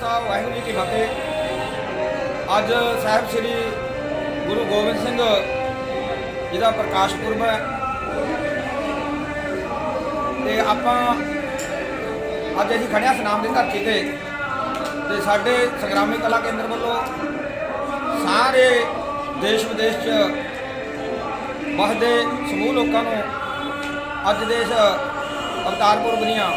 ਖਾਲਸਾ ਵਾਹਿਗੁਰੂ ਜੀ ਕੀ ਫਤਿਹ। ਅੱਜ ਸਾਹਿਬ ਸ੍ਰੀ ਗੁਰੂ ਗੋਬਿੰਦ ਸਿੰਘ ਜੀ ਦਾ ਪ੍ਰਕਾਸ਼ ਪੁਰਬ ਹੈ। ਤੇ ਆਪਾਂ ਅੱਜ ਅਸੀਂ ਖੜਿਆ ਸਨਾਮ ਦੀ ਧਰਤੀ ਤੇ। ਤੇ ਸਾਡੇ ਸੰਗਰਾਮੀ ਕਲਾ ਕੇਂਦਰ ਵੱਲੋਂ ਸਾਰੇ ਦੇਸ਼ ਵਿਦੇਸ਼ 'ਚ ਵਸਦੇ ਸਮੂਹ ਲੋਕਾਂ ਨੂੰ ਅੱਜ ਦੇ ਇਸ ਅਵਤਾਰ ਪੁਰਬ ਦੀਆਂ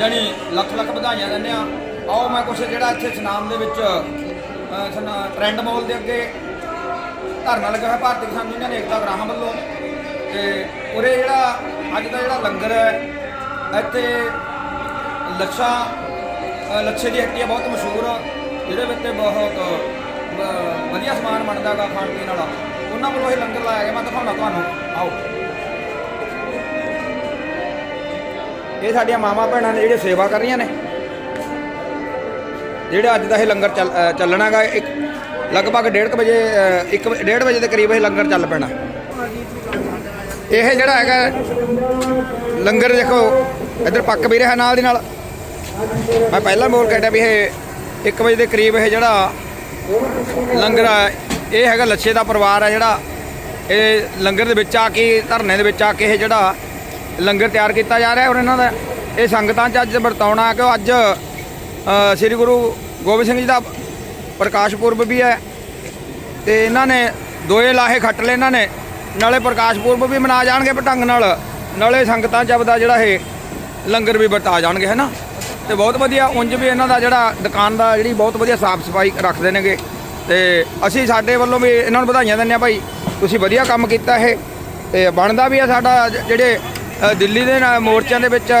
ਜਾਣੀ ਲੱਖ ਲੱਖ ਵਧਾਈਆਂ ਦਿੰਦੇ ਆ ਆਓ ਮੈਂ ਕੁਛ ਜਿਹੜਾ ਇੱਥੇ ਸਨਾਮ ਦੇ ਵਿੱਚ ਅਹ, ਸਨਾ- ਟ੍ਰੈਂਡ ਮਾਲ ਦੇ ਅੱਗੇ ਧਰਨਾ ਲੱਗਾ ਹੋਇਆ ਭਾਰਤੀ ਕਿਸਾਨ ਯੂਨੀਅਨ ਏਕਤਾ ਗ੍ਰਾਮ ਵੱਲੋਂ। ਤੇ ਉਰੇ ਜਿਹੜਾ ਅੱਜ ਦਾ ਜਿਹੜਾ ਲੰਗਰ ਹੈ ਇੱਥੇ ਲੱਛਾ ਲੱਛੇ ਦੀ ਹੱਟੀ ਹੈ ਬਹੁਤ ਮਸ਼ਹੂਰ ਆ ਜਿਹਦੇ ਵਿੱਚ ਬਹੁਤ ਵਧੀਆ ਸਮਾਨ ਬਣਦਾ ਗਾ ਖਾਣ ਪੀਣ ਵਾਲਾ। ਉਹਨਾਂ ਵੱਲੋਂ ਇਹ ਲੰਗਰ ਲਾਇਆ ਗਿਆ ਮੈਂ ਦਿਖਾਉਣਾ ਤੁਹਾਨੂੰ। ਆਓ। ਇਹ ਸਾਡੀਆਂ ਮਾਵਾਂ ਭੈਣਾਂ ਨੇ ਜਿਹੜੇ ਸੇਵਾ ਕਰ ਰਹੀਆਂ ਨੇ। ਜਿਹੜਾ ਅੱਜ ਦਾ ਇਹ ਲੰਗਰ ਚੱਲ- ਅ, ਚੱਲਣਾਗਾ ਇੱਕ ਲਗਭਗ 1:30 ਵਜੇ 1 1:30 ਵਜੇ ਦੇ ਕਰੀਬ ਇਹ ਲੰਗਰ ਚੱਲ ਪੈਣਾ। ਇਹ ਜਿਹੜਾ ਹੈਗਾ ਲੰਗਰ ਦੇਖੋ ਇੱਧਰ ਪੱਕ ਵੀ ਰਿਹਾ ਨਾਲ ਦੀ ਨਾਲ। ਮੈਂ ਪਹਿਲਾਂ ਬੋਲ ਕੇ ਹਟਿਆ ਵੀ ਇਹ 1 ਵਜੇ ਦੇ ਕਰੀਬ ਇਹ ਜਿਹੜਾ ਲੰਗਰ ਆ ਇਹ ਹੈਗਾ ਲੱਛੇ ਦਾ ਪਰਿਵਾਰ ਹੈ ਜਿਹੜਾ। ਇਹ ਲੰਗਰ ਦੇ ਵਿੱਚ ਆ ਕੇ ਧਰਨੇ ਦੇ ਵਿੱਚ ਆ ਕੇ ਇਹ ਜਿਹੜਾ ਲੰਗਰ ਤਿਆਰ ਕੀਤਾ ਜਾ ਰਿਹਾ ਔਰ ਇਹਨਾਂ ਦਾ ਇਹ ਸੰਗਤਾਂ 'ਚ ਅੱਜ ਵਰਤਾਉਣਾ ਕਿ ਅੱਜ ਸ੍ਰੀ ਗੁਰੂ ਗੋਬਿੰਦ ਸਿੰਘ ਜੀ ਦਾ ਪ੍ਰਕਾਸ਼ ਪੁਰਬ ਵੀ ਹੈ ਤੇ ਇਹਨਾਂ ਨੇ ਦੋਏ ਲਾਹੇ ਖੱਟ ਲਏ ਇਹਨਾਂ ਨੇ। ਨਾਲੇ ਪ੍ਰਕਾਸ਼ ਪੁਰਬ ਵੀ ਮਨਾ ਜਾਣਗੇ ਪਟੰਗ ਨਾਲ। ਨਾਲੇ ਸੰਗਤਾਂ 'ਚ ਆਪਦਾ ਜਿਹੜਾ ਇਹ ਲੰਗਰ ਵੀ ਵਰਤਾ ਜਾਣਗੇ ਹੈ ਨਾ ਤੇ ਬਹੁਤ ਵਧੀਆ ਉਂਝ ਵੀ ਇਹਨਾਂ ਦਾ ਜਿਹੜਾ ਦੁਕਾਨ ਦਾ ਜਿਹੜੀ ਬਹੁਤ ਵਧੀਆ ਸਾਫ਼ ਸਫ਼ਾਈ ਰੱਖਦੇ ਨੇਗੇ। ਤੇ ਅਸੀਂ ਸਾਡੇ ਵੱਲੋਂ ਵੀ ਇਹਨਾਂ ਨੂੰ ਵਧਾਈਆਂ ਦਿੰਦੇ ਆ ਭਾਈ। ਤੁਸੀਂ ਵਧੀਆ ਕੰਮ ਕੀਤਾ ਇਹ। ਤੇ ਬਣਦਾ ਵੀ ਆ ਸਾਡਾ ਜਿਹੜੇ ਦਿੱਲੀ ਦੇ ਮੋਰਚਿਆਂ ਦੇ ਵਿੱਚ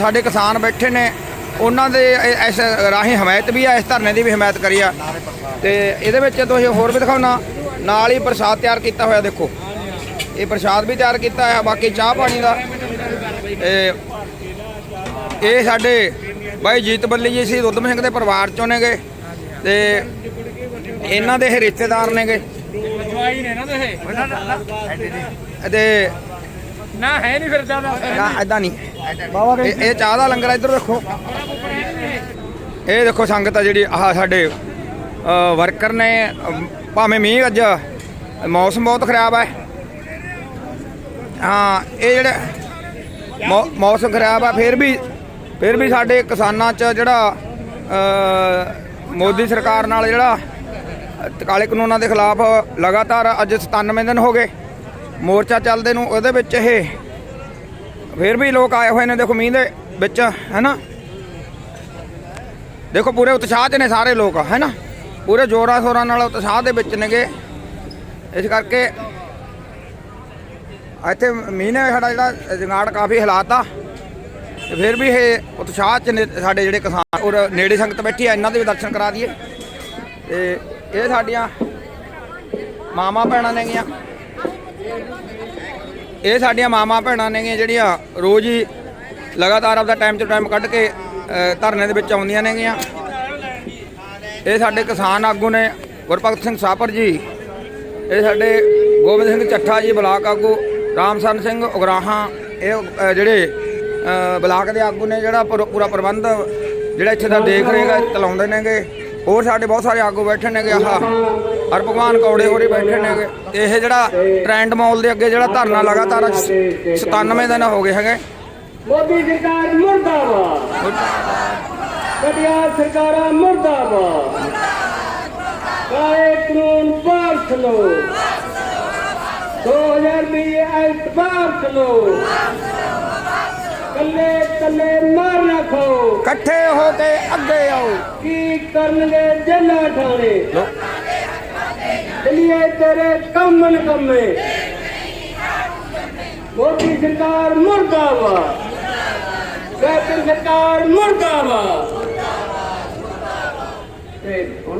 ਸਾਡੇ ਕਿਸਾਨ ਬੈਠੇ ਨੇ। ਉਹਨਾਂ ਦੇ ਇ- ਇਸ ਰਾਹੀਂ ਹਮਾਇਤ ਵੀ ਆ ਇਸ ਧਰਨੇ ਦੀ ਵੀ ਹਮਾਇਤ ਕਰੀ ਆ। ਤੇ ਇਹਦੇ ਵਿੱਚ ਤੁਸੀਂ ਹੋਰ ਵੀ ਦਿਖਾਉਣਾ। ਨਾਲ ਹੀ ਪ੍ਰਸਾਦ ਤਿਆਰ ਕੀਤਾ ਹੋਇਆ ਦੇਖੋ। ਇਹ ਪ੍ਰਸਾਦ ਵੀ ਤਿਆਰ ਕੀਤਾ ਹੈ ਬਾਕੀ ਚਾਹ ਪਾਣੀ ਦਾ। ਇਹ ਇਹ ਸਾਡੇ ਬਾਈ ਜੀਤ ਬੱਲੀ ਜੀ ਸੀ ਉਦਮ ਸਿੰਘ ਦੇ ਪਰਿਵਾਰ ਚੋਂ ਨੇਗੇ। ਤੇ ਇਹਨਾਂ ਦੇ ਇਹ ਰਿਸ਼ਤੇਦਾਰ ਨੇਗੇ। ਜਵਾਈ ਨੇ ਨਾ ਤੇ ਤੇ ਨਾ ਹੈ ਨਹੀਂ ਫਿਰ ਜ਼ਿਆਦਾ। ਨਾ ਐਦਾਂ ਨਹੀਂ। ਇਹ ਇਹ ਚਾਹ ਦਾ ਲੰਗਰ ਇੱਧਰ ਰੱਖੋ ਇਹ ਦੇਖੋ ਸੰਗਤ ਆ ਜਿਹੜੀ, ਆਹ ਸਾਡੇ ਵਰਕਰ ਨੇ ਭਾਵੇਂ ਮੀਂਹ ਅੱਜ, ਮੌਸਮ ਬਹੁਤ ਖਰਾਬ ਹੈ ਹਾਂ, ਇਹ ਜਿਹੜਾ ਮੌਸਮ ਖਰਾਬ ਆ, ਫਿਰ ਵੀ ਫਿਰ ਵੀ ਸਾਡੇ ਕਿਸਾਨਾਂ 'ਚ ਜਿਹੜਾ ਮੋਦੀ ਸਰਕਾਰ ਨਾਲ ਜਿਹੜਾ, ਕਾਲੇ ਕਾਨੂੰਨਾਂ ਦੇ ਖਿਲਾਫ ਲਗਾਤਾਰ ਅੱਜ 97 ਦਿਨ ਹੋ ਗਏ। ਮੋਰਚਾ ਚੱਲਦੇ ਨੂੰ, ਉਹਦੇ ਵਿੱਚ ਇਹ ਫਿਰ ਵੀ ਲੋਕ ਆਏ ਹੋਏ ਨੇ, ਦੇਖੋ ਮੀਂਹ ਦੇ ਵਿੱਚ, ਹੈ ਨਾ? ਦੇਖੋ ਪੂਰੇ ਉਤਸ਼ਾਹ 'ਚ ਨੇ ਸਾਰੇ ਲੋਕ, ਹੈ ਨਾ? ਪੂਰੇ ਜੋਰਾਂ ਸ਼ੋਰਾਂ ਨਾਲ ਉਤਸ਼ਾਹ ਦੇ ਵਿੱਚ ਨੇਗੇ। ਇਸ ਕਰਕੇ ਇੱਥੇ ਮੀਂਹ ਨੇ ਸਾਡਾ ਜਿਹੜਾ ਜੰਗਾੜ ਕਾਫੀ ਹਿਲਾਤਾ ਤੇ ਫਿਰ ਵੀ ਇਹ ਉਤਸ਼ਾਹ 'ਚ ਨੇ ਸਾਡੇ ਜਿਹੜੇ ਕਿਸਾਨ, ਔਰ ਨੇੜੇ ਸੰਗਤ ਬੈਠੀ ਆ, ਇਹਨਾਂ ਦੇ ਵੀ ਦਰਸ਼ਨ ਕਰਾ ਦਈਏ। ਤੇ ਇਹ ਸਾਡੀਆਂ ਮਾਮਾ ਭੈਣਾਂ ਨੇਗੀਆਂ। ਇਹ ਸਾਡੀਆਂ ਮਾਮਾ ਭੈਣਾਂ ਨੇਗੀਆਂ ਜਿਹੜੀਆਂ ਰੋਜ਼ ਹੀ ਲਗਾਤਾਰ ਆਪਦਾ ਟਾਈਮ ਤੋਂ ਟਾਈਮ ਕੱਢ ਕੇ ਧਰਨੇ ਦੇ ਵਿੱਚ ਆਉਂਦੀਆਂ ਨੇਗੀਆਂ। ਇਹ ਸਾਡੇ ਕਿਸਾਨ ਆਗੂ ਨੇ ਗੁਰਭਗਤ ਸਿੰਘ ਸਾਪਰ ਜੀ, ਇਹ ਸਾਡੇ ਗੋਬਿੰਦ ਸਿੰਘ ਚੱਠਾ ਜੀ ਬਲਾਕ ਆਗੂ, ਰਾਮਸਰਨ ਸਿੰਘ ਉਗਰਾਹਾਂ, ਇਹ ਜਿਹੜੇ ਬਲਾਕ ਦੇ ਆਗੂ ਨੇ ਜਿਹੜਾ ਪੂਰਾ ਪੂਰਾ ਪ੍ਰਬੰਧ ਜਿਹੜਾ ਇੱਥੇ ਦਾ ਦੇਖ ਰਹੇਗਾ ਚਲਾਉਂਦੇ ਨੇਗੇ। ਹੋਰ ਸਾਡੇ ਬਹੁਤ ਸਾਰੇ ਆਗੂ ਬੈਠੇ ਨੇਗੇ, ਆਹ। ਹਰ ਭਗਵਾਨ ਕੌੜੇ ਹੋਰੀ ਬੈਠੇ ਤੇ ਇਹ ਜਿਹੜਾ ਟ੍ਰੈਂਡ ਮਾਲ ਦੇ ਅੱਗੇ ਜਿਹੜਾ ਧਰਨਾ ਲਗਾਤਾਰ 97 ਦਿਨ ਹੋ ਗਏ ਹੈਗੇ। ਮੋਦੀ ਸਰਕਾਰ ਮੁਰਦਾਬਾਦ। ਕਟਿਆ ਸਰਕਾਰਾਂ ਮੁਰਦਾਬਾਦ। ਕਾਲੇ ਕਾਨੂੰਨ ਵਾਪਸ ਲਓ 2020 ਐਕਟ ਵਾਪਸ ਲਓ ਕੱਲੇ ਕੱਲੇ ਮਾਰ ਨਾ ਖਾਓ। ਇਕੱਠੇ ਹੋ ਕੇ ਅੱਗੇ ਆਓ। ਕੀ ਕਰਨਗੇ ਠਾਣੇ? ਦਿੱਲੀਏ ਤੇਰੇ ਕੰਮ ਨਕਮੇ ਮੋਦੀ ਸਰਕਾਰ ਮੁਰਦਾਬਾਦ। ਕੇਂਦਰ ਸਰਕਾਰ ਮੁਰਦਾਬਾਦ। ਤੇ